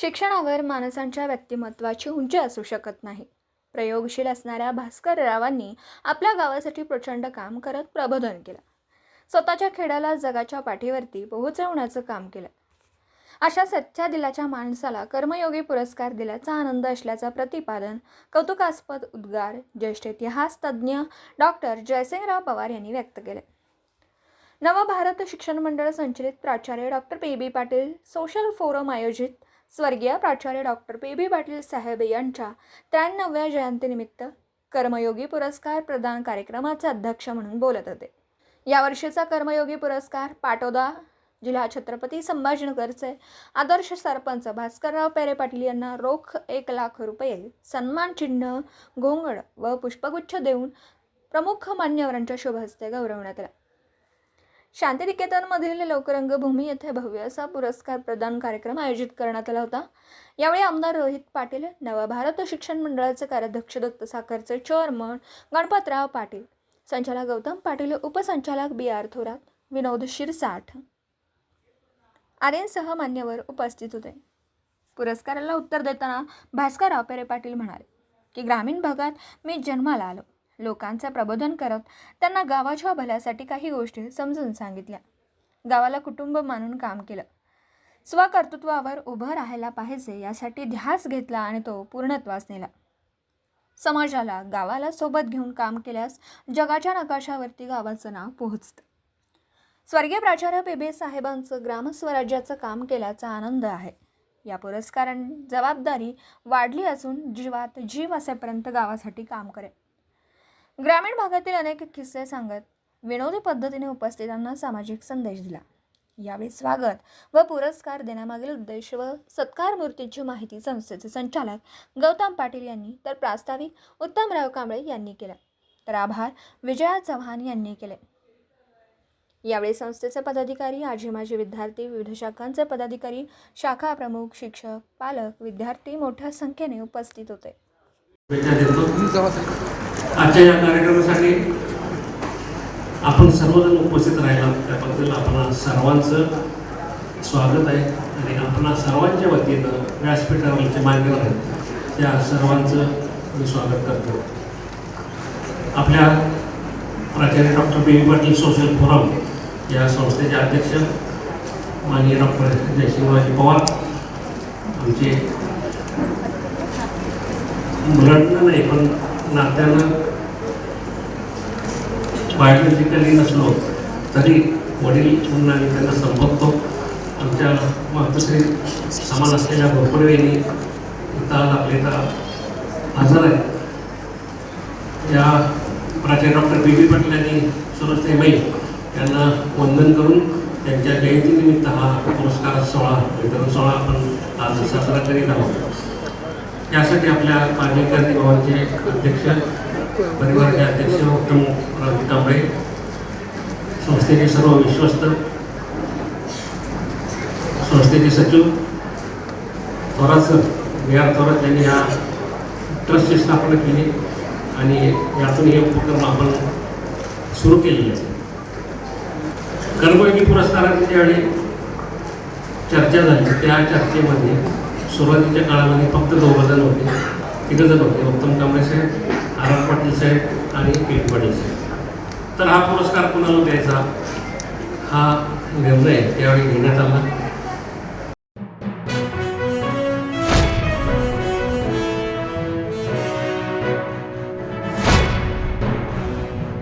शिक्षणावर माणसांच्या व्यक्तिमत्वाची उंची असू शकत नाही. प्रयोगशील असणाऱ्या भास्कर रावांनी आपल्या गावासाठी प्रचंड काम करत प्रबोधन केलं. स्वतःच्या खेड्याला जगाच्या पाठीवरती पोहोचवण्याचं काम केलं. अशा सच्च्या दिलाच्या माणसाला कर्मयोगी पुरस्कार दिल्याचा आनंद असल्याचं प्रतिपादन कौतुकास्पद उद्गार ज्येष्ठ इतिहास तज्ज्ञ डॉक्टर जयसिंगराव पवार यांनी व्यक्त केले. नवभारत शिक्षण मंडळ संचलित प्राचार्य doctor P. B. Patil social forum आयोजित स्वर्गीय प्राचार्य डॉक्टर पी. बी. पाटील साहेब यांच्या त्र्याण्णव्या जयंतीनिमित्त कर्मयोगी पुरस्कार प्रदान कार्यक्रमाचे अध्यक्ष म्हणून बोलत होते. यावर्षीचा कर्मयोगी पुरस्कार पाटोदा जिल्हा छत्रपती संभाजीनगरचे आदर्श सरपंच भास्करराव पेरे पाटील यांना रोख एक लाख रुपये सन्मान चिन्ह घोंगड व पुष्पगुच्छ देऊन प्रमुख मान्यवरांच्या शुभ हस्ते गौरवण्यात आला. शांतिनिकेतनमधील लोकरंगभूमी येथे भव्य असा पुरस्कार प्रदान कार्यक्रम आयोजित करण्यात आला होता. यावेळी आमदार रोहित पाटील नवभारत शिक्षण मंडळाचे कार्याध्यक्ष दत्त साखरचे चेअरमन गणपतराव पाटील संचालक गौतम पाटील उपसंचालक बी आर थोरात विनोद शिरसाठ. आर्यनसह मान्यवर उपस्थित होते. पुरस्काराला उत्तर देताना भास्करराव पेरे पाटील म्हणाले की ग्रामीण भागात मी जन्माला आलो. लोकांचं प्रबोधन करत त्यांना गावाच्या भल्यासाठी काही गोष्टी समजून सांगितल्या. गावाला कुटुंब मानून काम केलं. स्वकर्तृत्वावर उभं राहायला पाहिजे यासाठी ध्यास घेतला आणि तो पूर्णत्वास नेला. समाजाला गावाला सोबत घेऊन काम केल्यास जगाच्या नकाशावरती गावाचं नाव पोहोचतं. स्वर्गीय प्राचार्य पेबे साहेबांचं ग्रामस्वराज्याचं काम केल्याचा आनंद आहे. या पुरस्कारां जबाबदारी वाढली असून जीवात जीव असेपर्यंत गावासाठी काम करेल. ग्रामीण भागातील अनेक किस्से सांगत विनोदी पद्धतीने उपस्थितांना सामाजिक संदेश दिला. यावेळी स्वागत व पुरस्कार देण्यामागील उद्देश व सत्कार मूर्तीची माहिती संस्थेचे संचालक गौतम पाटील यांनी तर प्रास्ताविक उत्तमराव कांबळे यांनी केला. तर आभार विजया चव्हाण यांनी केले. यावेळी संस्थेचे पदाधिकारी आजी माजी विद्यार्थी विविध शाखांचे पदाधिकारी शाखा प्रमुख शिक्षक पालक विद्यार्थी मोठ्या संख्येने उपस्थित होते. आजच्या या कार्यक्रमासाठी आपण सर्वजण उपस्थित राहिला. त्याबद्दल आपण सर्वांचं स्वागत आहे आणि आपण सर्वांच्या वतीनं व्यासपीठावरचे मान्यवर आहेत. त्या सर्वांचं मी स्वागत करतो. आपल्या प्राचार्य doctor B. Patil social forum या संस्थेचे अध्यक्ष माननीय डॉक्टर जयसिंहराजी पवार आमचे मुलांना नाही पण नात्यानं बायोलॉजिकली नसलो तरी वडील म्हणून आम्ही त्यांना संबोधतो. आमच्या मातोश्री समान असलेल्या भोपडवेनी इथं आपल्या हजर आहे या प्राचार्य डॉक्टर बी बी पाटील यांनी सुरजते मै यांना वंदन करून त्यांच्या जयंतीनिमित्त हा पुरस्कार सोहळा वितरण सोहळा आपण आज साजरा करीत आहोत. त्यासाठी आपल्या माजी विद्यार्थी भवनचे अध्यक्ष परिवाराचे अध्यक्ष उत्तम रावजी कांबळे संस्थेचे सर्व विश्वस्त संस्थेचे सचिव Thorat sir B R Thorat यांनी या ट्रस्टची स्थापना केली आणि यातून हे उपक्रम आपण सुरू केलेले आहे. कर्मयोगी पुरस्काराची ज्यावेळी चर्चा झाली त्या चर्चेमध्ये सुरुवातीच्या काळामध्ये फक्त दोघं जण होते. तिघं जण होते. उत्तम कांबळे साहेब आर आर पाटील साहेब आणि पी पाटील साहेब. तर हा पुरस्कार कुणाला द्यायचा? हा निर्णय त्यावेळी घेण्यात आला.